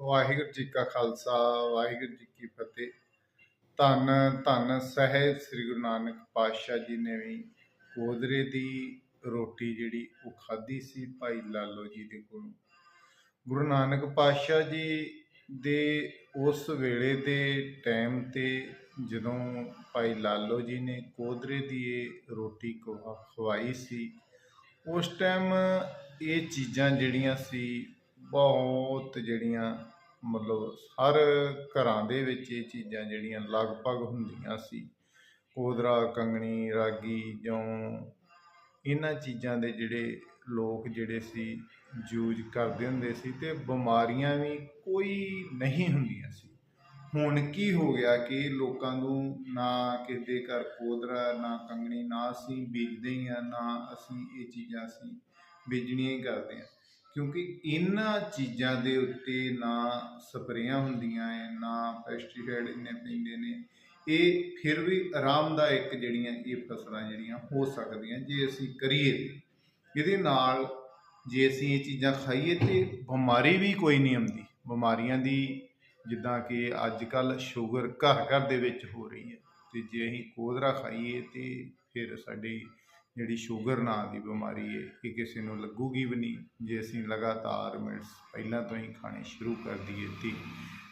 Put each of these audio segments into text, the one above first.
ਵਾਹਿਗੁਰੂ ਜੀ ਕਾ ਖਾਲਸਾ, ਵਾਹਿਗੁਰੂ ਜੀ ਕੀ ਫਤਿਹ। ਧੰਨ ਧੰਨ ਸਹਿਬ ਸ੍ਰੀ ਗੁਰੂ ਨਾਨਕ ਪਾਤਸ਼ਾਹ ਜੀ ਨੇ ਵੀ ਕੋਦਰੇ ਦੀ ਰੋਟੀ ਜਿਹੜੀ ਉਹ ਖਾਧੀ ਸੀ ਭਾਈ ਲਾਲੋ ਜੀ ਦੇ ਕੋਲੋਂ। ਗੁਰੂ ਨਾਨਕ ਪਾਤਸ਼ਾਹ ਜੀ ਦੇ ਉਸ ਵੇਲੇ ਦੇ ਟਾਈਮ ਤੇ ਜਦੋਂ ਭਾਈ ਲਾਲੋ ਜੀ ਨੇ ਕੋਦਰੇ ਦੀ ਇਹ ਰੋਟੀ ਖਵਾ- ਖਵਾਈ ਸੀ, ਉਸ ਟਾਈਮ ਇਹ ਚੀਜ਼ਾਂ ਜਿਹੜੀਆਂ ਸੀ ਬਹੁਤ ਜਿਹੜੀਆਂ ਮਤਲਬ ਹਰ ਘਰਾਂ ਦੇ ਵਿੱਚ ਇਹ ਚੀਜ਼ਾਂ ਜਿਹੜੀਆਂ ਲਗਭਗ ਹੁੰਦੀਆਂ ਸੀ। ਕੋਦਰਾ, ਕੰਗਣੀ, ਰਾਗੀ, ਜੌਂ ਇਹਨਾਂ ਚੀਜ਼ਾਂ ਦੇ ਜਿਹੜੇ ਲੋਕ ਜਿਹੜੇ ਸੀ, ਯੂਜ਼ ਕਰਦੇ ਹੁੰਦੇ ਸੀ ਤੇ ਬਿਮਾਰੀਆਂ ਵੀ ਕੋਈ ਨਹੀਂ ਹੁੰਦੀਆਂ ਸੀ। ਹੁਣ ਕੀ ਹੋ ਗਿਆ ਕਿ ਲੋਕਾਂ ਨੂੰ ਨਾ ਕਿਸੇ ਦੇ ਘਰ ਕੋਦਰਾ, ਨਾ ਕੰਗਣੀ, ਨਾ ਅਸੀਂ ਬੀਜਦੇ ਹੀ ਆ ਨਾ ਅਸੀਂ ਇਹ ਚੀਜ਼ਾਂ ਅਸੀਂ ਬੀਜਣੀਆਂ ਹੀ ਕਰਦੇ ਹਾਂ। ਕਿਉਂਕਿ ਇਹਨਾਂ ਚੀਜ਼ਾਂ ਦੇ ਉੱਤੇ ਨਾ ਸਪਰੇਆਂ ਹੁੰਦੀਆਂ ਐ, ਨਾ ਪੈਸਟੀਸਾਈਡ ਇੰਨੇ ਪੈਂਦੇ ਨੇ। ਇਹ ਫਿਰ ਵੀ ਆਰਾਮਦਾਇਕ ਜਿਹੜੀਆਂ ਇਹ ਫਸਲਾਂ ਜਿਹੜੀਆਂ ਹੋ ਸਕਦੀਆਂ ਜੇ ਅਸੀਂ ਕਰੀਏ। ਇਹਦੇ ਨਾਲ ਜੇ ਅਸੀਂ ਇਹ ਚੀਜ਼ਾਂ ਖਾਈਏ ਤੇ ਬਿਮਾਰੀ ਵੀ ਕੋਈ ਨਹੀਂ ਆਉਂਦੀ। ਬਿਮਾਰੀਆਂ ਦੀ ਜਿੱਦਾਂ ਕਿ ਅੱਜ ਕੱਲ ਸ਼ੂਗਰ ਘਰ ਘਰ ਦੇ ਵਿੱਚ ਹੋ ਰਹੀ ਹੈ ਤੇ ਜੇ ਅਸੀਂ ਕੋਦਰਾ ਖਾਈਏ ਤੇ ਫਿਰ ਸਾਡੇ ਜਿਹੜੀ ਸ਼ੂਗਰ ਨਾਂ ਦੀ ਬਿਮਾਰੀ ਹੈ ਇਹ ਕਿਸੇ ਨੂੰ ਲੱਗੂਗੀ ਵੀ ਨਹੀਂ ਜੇ ਅਸੀਂ ਲਗਾਤਾਰ ਮਿੰਟਸ ਪਹਿਲਾਂ ਤੋਂ ਹੀ ਖਾਣੇ ਸ਼ੁਰੂ ਕਰ ਦਈਏ ਤੇ।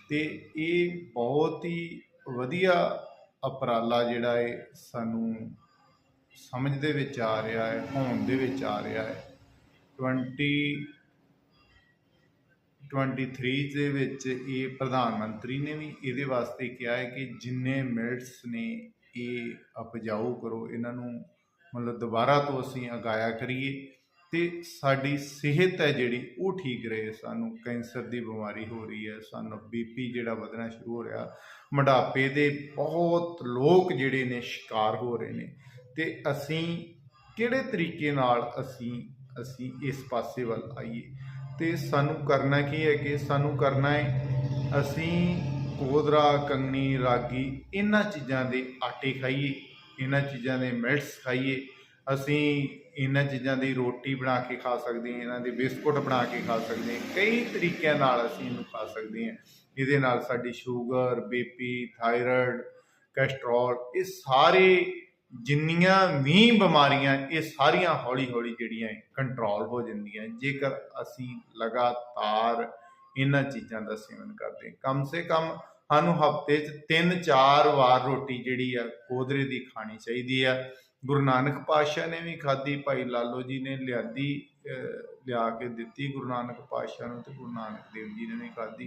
ਤੇ ਇਹ ਬਹੁਤ ਹੀ ਵਧੀਆ ਉਪਰਾਲਾ ਜਿਹੜਾ ਹੈ ਸਾਨੂੰ ਸਮਝ ਦੇ ਵਿੱਚ ਆ ਰਿਹਾ ਹੈ ਹੋਣ ਦੇ ਵਿੱਚ ਆ ਰਿਹਾ ਹੈ 20 23 ਦੇ ਵਿੱਚ ਇਹ ਪ੍ਰਧਾਨ ਮੰਤਰੀ ਨੇ ਵੀ ਇਹਦੇ ਵਾਸਤੇ ਕਿਹਾ ਹੈ ਕਿ ਜਿੰਨੇ ਮਿਲਟਸ ਨੇ ਇਹ ਉਪਜਾਊ ਕਰੋ ਇਹਨਾਂ ਨੂੰ ਮਤਲਬ ਦੁਬਾਰਾ ਤੋਂ ਅਸੀਂ ਉਗਾਇਆ ਕਰੀਏ ਤੇ ਸਾਡੀ ਸਿਹਤ ਹੈ ਜਿਹੜੀ, ਉਹ ਠੀਕ ਰਹੇ। ਸਾਨੂੰ ਕੈਂਸਰ ਦੀ ਬਿਮਾਰੀ ਹੋ ਰਹੀ ਹੈ, ਸਾਨੂੰ ਬੀਪੀ ਜਿਹੜਾ ਵਧਣਾ ਸ਼ੁਰੂ ਹੋ ਰਿਹਾ ਮੋਢਾਪੇ ਦੇ ਬਹੁਤ ਲੋਕ ਜਿਹੜੇ ਨੇ ਸ਼ਿਕਾਰ ਹੋ ਰਹੇ ਨੇ। ਤੇ ਅਸੀਂ ਕਿਹੜੇ ਤਰੀਕੇ ਨਾਲ ਅਸੀਂ ਅਸੀਂ ਇਸ ਪਾਸੇ ਵੱਲ ਆਈਏ? ਤੇ ਸਾਨੂੰ ਕਰਨਾ ਕੀ ਹੈ ਕਿ ਸਾਨੂੰ ਕਰਨਾ ਹੈ, ਅਸੀਂ ਕੋਦਰਾ ਕੰਗਣੀ, ਰਾਗੀ, ਇਹਨਾਂ ਚੀਜ਼ਾਂ ਦੇ ਆਟੇ ਖਾਈਏ। ਇਹਨਾਂ ਚੀਜ਼ਾਂ ਦੇ ਮਿਲਟਸ ਖਾਈਏ, ਅਸੀਂ ਇਹਨਾਂ ਚੀਜ਼ਾਂ ਦੀ ਰੋਟੀ ਬਣਾ ਕੇ ਖਾ ਸਕਦੇ ਹਾਂ, ਇਹਨਾਂ ਦੇ ਬਿਸਕੁਟ ਬਣਾ ਕੇ ਖਾ ਸਕਦੇ ਹਾਂ, ਕਈ ਤਰੀਕਿਆਂ ਨਾਲ ਅਸੀਂ ਇਹਨੂੰ ਖਾ ਸਕਦੇ ਹਾਂ। ਇਹਦੇ ਨਾਲ ਸਾਡੀ ਸ਼ੂਗਰ ਬੀਪੀ ਥਾਇਰਾਇਡ ਕੋਲੇਸਟ੍ਰੋਲ ਇਹ ਸਾਰੇ ਜਿੰਨੀਆਂ ਵੀ ਬਿਮਾਰੀਆਂ, ਇਹ ਸਾਰੀਆਂ ਹੌਲੀ ਹੌਲੀ ਜਿਹੜੀਆਂ ਕੰਟਰੋਲ ਹੋ ਜਾਂਦੀਆਂ। ਜੇਕਰ ਅਸੀਂ ਲਗਾਤਾਰ ਇਹਨਾਂ ਚੀਜ਼ਾਂ ਦਾ ਸੇਵਨ ਕਰਦੇ ਕਮ ਸੇ ਕਮ ਸਾਨੂੰ ਹਫ਼ਤੇ 'ਚ 3-4 ਵਾਰ ਰੋਟੀ ਜਿਹੜੀ ਆ ਕੋਦਰੇ ਦੀ ਖਾਣੀ ਚਾਹੀਦੀ ਆ। ਗੁਰੂ ਨਾਨਕ ਪਾਤਸ਼ਾਹ ਨੇ ਵੀ ਖਾਧੀ, ਭਾਈ ਲਾਲੋ ਜੀ ਨੇ ਲਿਆਦੀ ਲਿਆ ਕੇ ਦਿੱਤੀ ਗੁਰੂ ਨਾਨਕ ਪਾਤਸ਼ਾਹ ਨੂੰ ਤੇ ਗੁਰੂ ਨਾਨਕ ਦੇਵ ਜੀ ਨੇ ਵੀ ਖਾਧੀ।